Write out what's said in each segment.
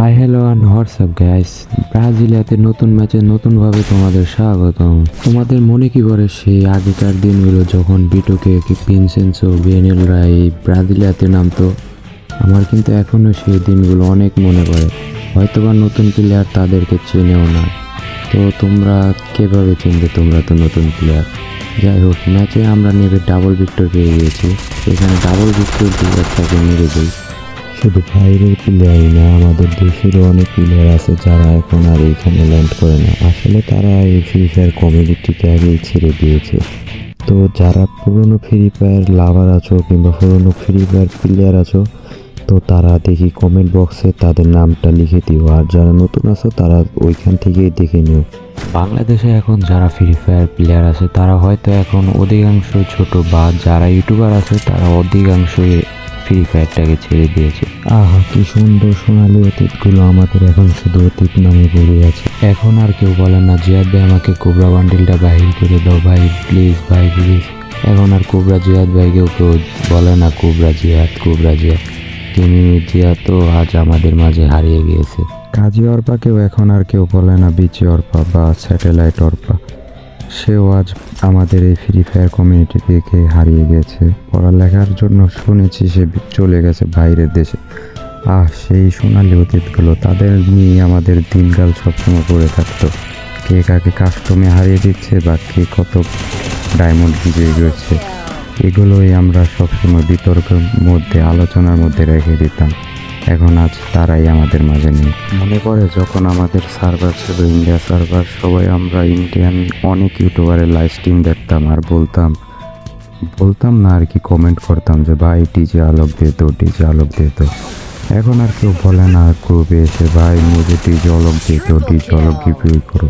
Hi hello and WhatsApp guys ব্রাজিলিয়াতে নতুন ম্যাচে নতুনভাবে তোমাদের স্বাগতম। তোমাদের মনে কি করে সেই আগেকার দিনগুলো যখন বিটোকে পিনসেন্সো বিএনএলরা এই ব্রাজিলিয়াতে নামতো? আমার কিন্তু এখনও সেই দিনগুলো অনেক মনে পড়ে। হয়তোবা নতুন প্লেয়ার তাদেরকে চেনেও না। তো তোমরা কীভাবে চিনবে তোমরা তো নতুন প্লেয়ার যাই হোক, ম্যাচে আমরা নেবে ডাবল ভিক্টর পেয়ে গিয়েছি। এখানে ডাবল ভিক্টর দিয়ে একটাকে মেরে দিই। শুধু বাইরের প্লেয়ারই না, আমাদের দেশেরও অনেক প্লেয়ার আছে যারা এখন আর এইখানে ল্যান্ড করে না। আসলে তারা এই ফ্রি ফায়ার কমিউনিটিকে আগেই ছেড়ে দিয়েছে। তো যারা পুরনো ফ্রি ফায়ার লাভার আছো কিংবা পুরনো ফ্রি ফায়ার প্লেয়ার আছো, তো তারা দেখি কমেন্ট বক্সে তাদের নামটা লিখে দিও। আর যারা নতুন আছো, তারা ওইখান থেকেই দেখে নিও। বাংলাদেশে এখন যারা ফ্রি ফায়ার প্লেয়ার আছে, তারা হয়তো এখন অধিকাংশ ছোট বা যারা ইউটিউবার আছে, তারা অধিকাংশই ফ্রি ফায়ারটাকে ছেড়ে দিয়েছে। আহা, কি সুন্দর সোনালি অতীতগুলো আমাদের এখন শুধু অতীত নামে পড়ে আছে। এখন আর কেউ বলে না, জিয়াদ আমাকে কোবরা বান্ডিলটা বাহির করে দাও। ভাই প্লিজ ভাই প্লিজ এখন আর কোবরা জিয়াদ ভাইকেও কেউ বলে না, কোবরা জিয়াদ কোবরা জিয়াদ। জিয়া তো আজ আমাদের মাঝে হারিয়ে গিয়েছে। কাজী অর্পাকেও এখন আর কেউ বলে না, বিচি অর্পা বা স্যাটেলাইট অর্পা। সেও আজ আমাদের এই ফ্রি ফায়ার কমিউনিটি থেকে হারিয়ে গেছে। পড়ালেখার জন্য শুনেছি সে চলে গেছে বাইরের দেশে। আহ, সেই সোনালি অতীতগুলো তাদের নিয়ে আমাদের দিনকাল সবসময় পড়ে থাকতো। কে কাকে কাস্টমে হারিয়ে দিচ্ছে বা কে কত ডায়মন্ড বিজয়ী করছে এগুলোই আমরা সবসময় বিতর্কের মধ্যে, আলোচনার মধ্যে রেখে দিতাম। এখন আজ তারাই আমাদের মাঝে নেই। মনে পড়ে যখন আমাদের সার্ভার ছিল, ইন্ডিয়া সার্ভার, সবাই আমরা ইন্ডিয়ান অনেক ইউটিউবারের লাইভ স্ট্রিম দেখতাম আর বলতাম বলতাম না আর কি কমেন্ট করতাম যে, ভাই ডিজে আলোক দে তো ডিজে আলোক দে তো। এখন আর কেউ বলে না গ্রুপে এসে, ভাই মুঝে ডিজে আলোক দে তো ডিজে আলোক করো।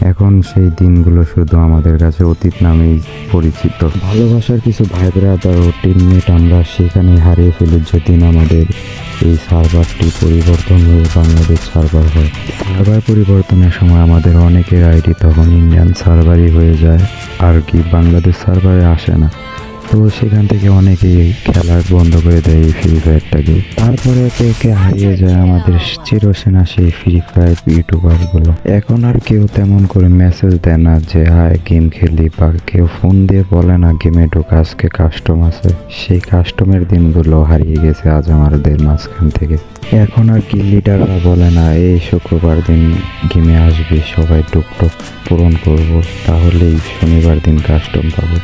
এখন সেই দিনগুলো শুধু আমাদের কাছে অতীত নামেই পরিচিত। ভালোবাসার কিছু ভাই ব্রাদার ও টিমমেট আমরা সেখানে হারিয়ে ফেলি যেদিন আমাদের এই সার্ভারটি পরিবর্তন হয়ে বাংলাদেশ সার্ভার হয়। সার্ভার পরিবর্তনের সময় আমাদের অনেকের আইডি তখন ইন্ডিয়ান সার্ভারই হয়ে যায়। আর কি বাংলাদেশ সার্ভারে আসে না। তো সেখান থেকে অনেকেই খেলা বন্ধ করে দেয় এই ফ্রি ফায়ারটাকে তারপরে একে একে হারিয়ে যায় আমাদের চিরসেনা সেই ফ্রি ফায়ার ইউটিউবারগুলো এখন আর কেউ তেমন করে মেসেজ দেয় না যে, হায় গেম খেলি বা কেউ ফোন দিয়ে বলে না গেমে ঢোকা, আজকে কাস্টম আছে। সেই কাস্টমের দিনগুলো হারিয়ে গেছে আজ আমাদের মাঝখান থেকে। এখন আর কি লিডাররা বলে না, এই শুক্রবার দিন গেমে আসবে, সবাই টুকটুক পূরণ করব, তাহলেই শনিবার দিন কাস্টম পাবো।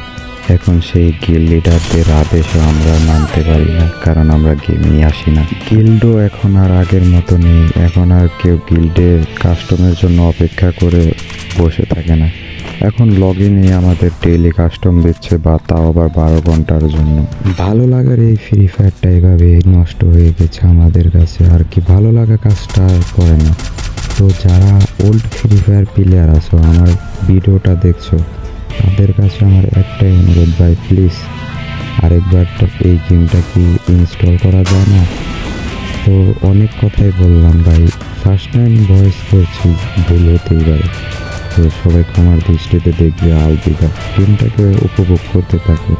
এখন সেই গিল লিডারদের আদেশও আমরা মানতে পারি না, কারণ আমরা গেমেই আসি না। গিল্ডও এখন আর আগের মতো নেই, এখন আর কেউ গিল্ডে কাস্টমের জন্য অপেক্ষা করে বসে থাকে না। এখন লগ ইনে আমাদের ডেইলি কাস্টম দিচ্ছে বা তাও আবার বারো ঘণ্টার জন্য। ভালো লাগার এই ফ্রি ফায়ারটা এভাবে নষ্ট হয়ে গেছে আমাদের কাছে, আর কি ভালো লাগা কাজটা করে না। তো যারা ওল্ড ফ্রি ফায়ার প্লেয়ার আছো, আমার ভিডিওটা দেখছ তাদের কাছে আমার একটাই অনুরোধ, ভাই প্লিজ আরেকবার এই গেমটা কি ইনস্টল করা যায় না? তো অনেক কথাই বললাম, ভাই। ফার্স্ট টাইম ভয়েস করছি, ভুল হতেই পারে। তো সবাই ক্ষমার দৃষ্টিতে দেখবে আলবিদা গেমটাকে উপভোগ করতে থাকো।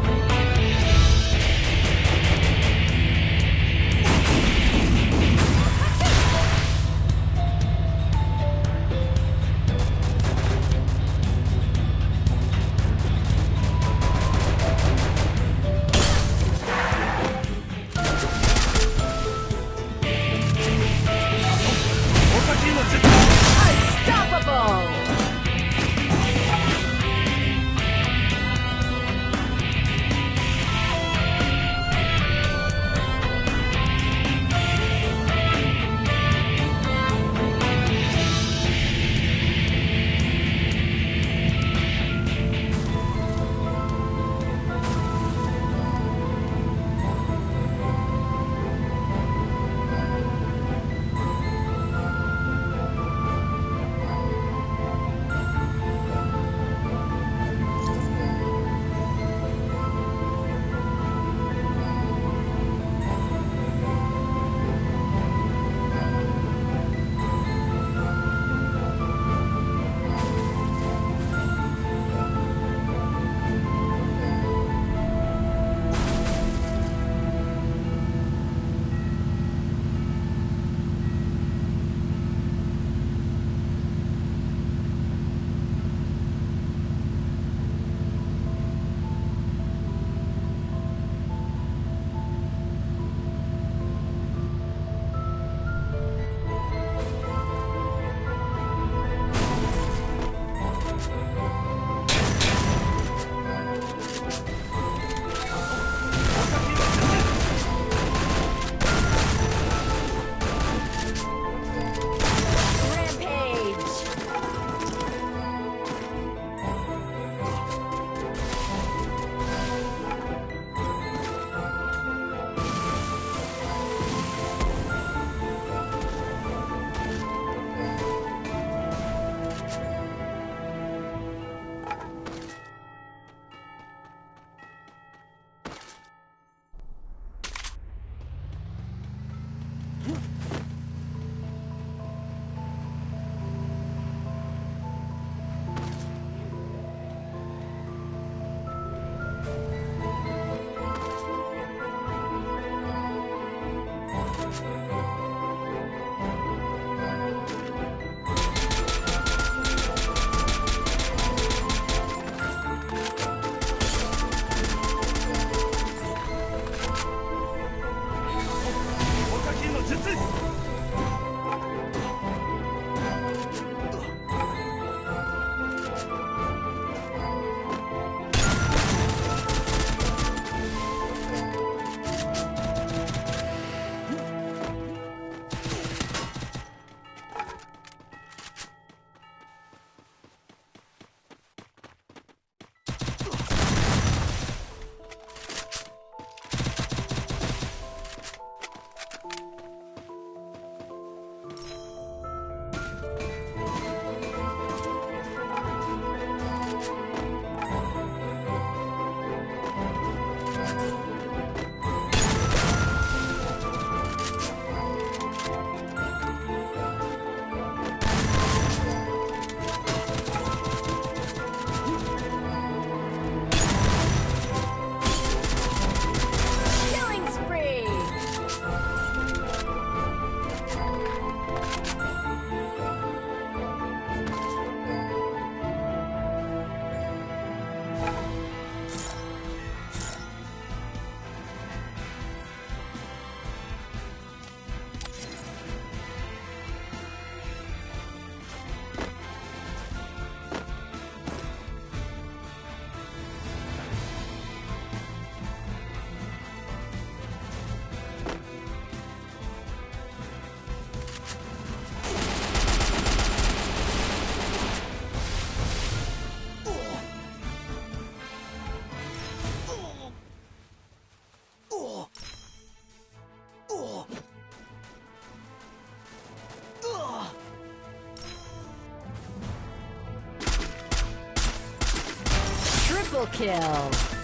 Kill.